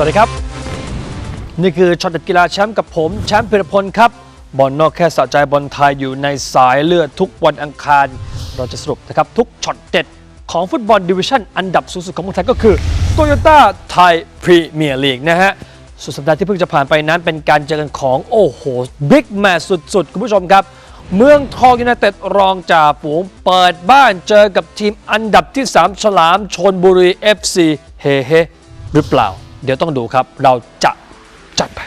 สวัสดีครับ นี่คือช็อตเด็ดกีฬาแชมป์กับผม แชมป์พิรพลครับบอลนอกแค่สะใจบอลไทยอยู่ในสายเลือดทุกวันอังคาร เราจะสรุปนะครับ ทุกช็อตเด็ดของฟุตบอลดิวิชั่นอันดับสูงสุดของเมืองไทยก็คือ Toyota Thai Premier League นะฮะสุดสัปดาห์ที่เพิ่งจะผ่านไปนั้นเป็นการเจอกันของโอ้โหบิ๊กแมตช์สุดๆ คุณผู้ชมครับ เมืองทองยูไนเต็ดรองจ่าฝูงเปิดบ้านเจอกับทีมอันดับที่ 3 ฉลามชนบุรี FC เฮเฮหรือเปล่า เดี๋ยวต้องดูครับเราจะจัดไป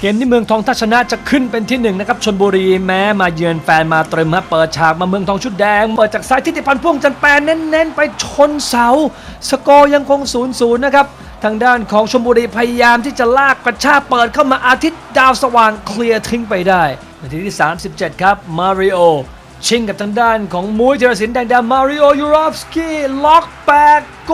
เกมที่เมืองทองถ้าชนะจะขึ้นเป็นที่หนึ่งนะครับชนบุรีแม้มาเยือนแฟนมาเตรมฮะเปิดฉากมาเมืองทองชุดแดงเปิดจากซ้ายทิติพันธ์พ่วงจันทร์แปรเน้นๆ ไปชนเสา สกอร์ยังคง0ูนย์นะครับทางด้านของชลบุรีพยายามที่จะลากกระชากเปิดเข้ามาอาทิตย์ดาวสว่างเคลียร์ทิ้งไปได้นาทีที่ 37 ครับ มาริโอ ชิงกับทางด้านของมุ้ยเทรศินแดงดำมาริโอยูรอฟสกี้ล็อกแปกโก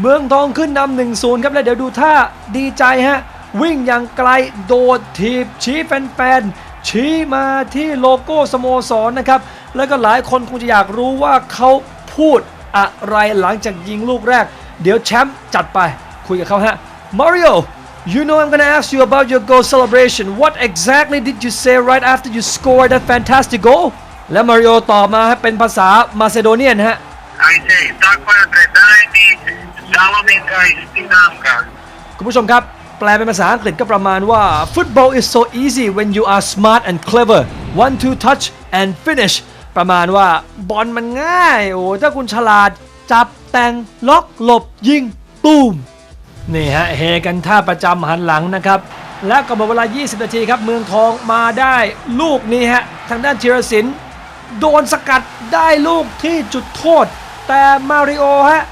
เมืองทองขึ้นนำหนึ่งศูนย์ครับ แล้วเดี๋ยวดูท่าดีใจฮะ วิ่งอย่างไกลโดดทีบชี้แฟนๆ ชี้มาที่โลโก้สโมสรนะครับ แล้วก็หลายคนคงจะอยากรู้ว่าเขาพูดอะไรหลังจากยิงลูกแรก เดี๋ยวแชมป์จัดไปคุยกับเขาฮะ Mario you know I'm gonna ask you about your goal celebration what exactly did you say right after you scored that fantastic goal และมาริโอตอบมาเป็นภาษามาซิโดเนียนฮะ Ajde, tako je predajni, Zalominka i Spinamka. คุณผู้ชมครับ แปลเป็นภาษาอังกฤษก็ประมาณว่า Football is so easy when you are smart and clever one two touch and finish ประมาณว่าบอลมันง่าย โอ้ถ้าคุณฉลาด จับแต่งล็อกหลบยิงตูมนี่ฮะเฮกันท่าประจำหันหลังนะครับ และก็หมดเวลา 20 นาทีครับ เมืองทองมาได้ลูกนี้ฮะ ทางด้านธีรศิลป์โดนสกัดได้ลูกที่จุดโทษ แต่มาริโอฮะ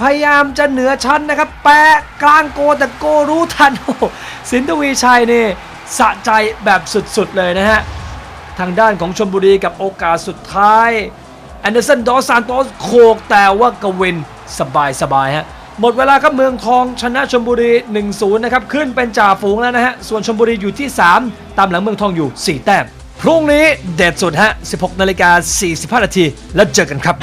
พยายามจะเหนือชั้นนะครับ แปะกลางโกแต่โกรู้ทันโอ้โหสินทวีชัยนี่สะใจแบบสุดๆเลยนะฮะ ทางด้านของชมบุรีกับโอกาสสุดท้ายแอนเดอร์สันดอสซานโตสโคกแต่ว่ากวินสบายสบายฮะ หมดเวลาครับเมืองทองชนะชมบุรี 1-0 นะครับ ขึ้นเป็นจ่าฝูงแล้วนะฮะ ส่วนชมบุรีอยู่ที่ 3 ตามหลังเมืองทองอยู่ 4 แต้มพรุ่งนี้เด็ดสุดฮะ 16 นาฬิกา 45 นาทีแล้วเจอกันครับ